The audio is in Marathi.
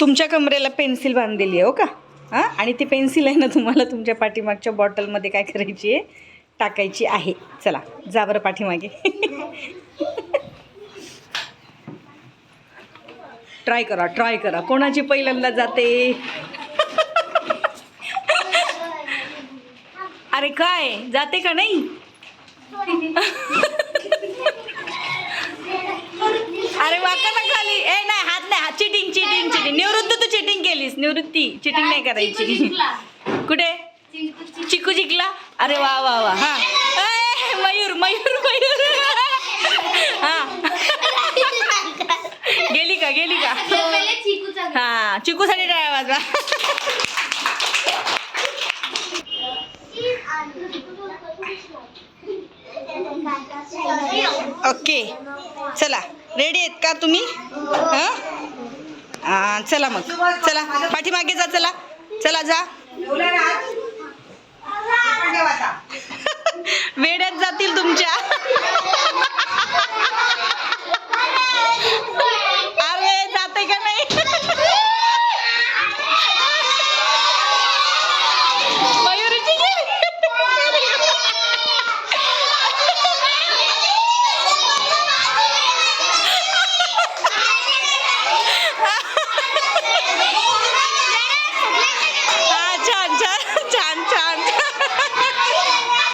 तुमच्या कमरेला पेन्सिल बांधलेली आहे हो का? हां? आणि ती पेन्सिल आहे ना तुम्हाला तुमच्या पाठीमागच्या बॉटलमध्ये काय करायची आहे? टाकायची आहे. चला जा बरं पाठीमागे. ट्राय करा ट्राय करा. कोणाची पहिल्यांदा जाते? अरे काय? जाते का नाही अरे वाका ना खाली ए नाही हात नाही हात चिटिंग चिटिंग चिटिंग निवृत्ती तू चिटिंग केलीस? निवृत्ती. चिटिंग नाही करायची. कुठे? चिकू जिंकला? अरे वा वा वा. हा. ए, मयूर मयूर मयूर. हा. गेली का? गेली का? हा. चिकूसाठी टाळ्या वाजवा. ओके. चला. रेडी आहेत का तुम्ही? हां? हां चला मग. चला. पाठीमागे जा चला. चला जा.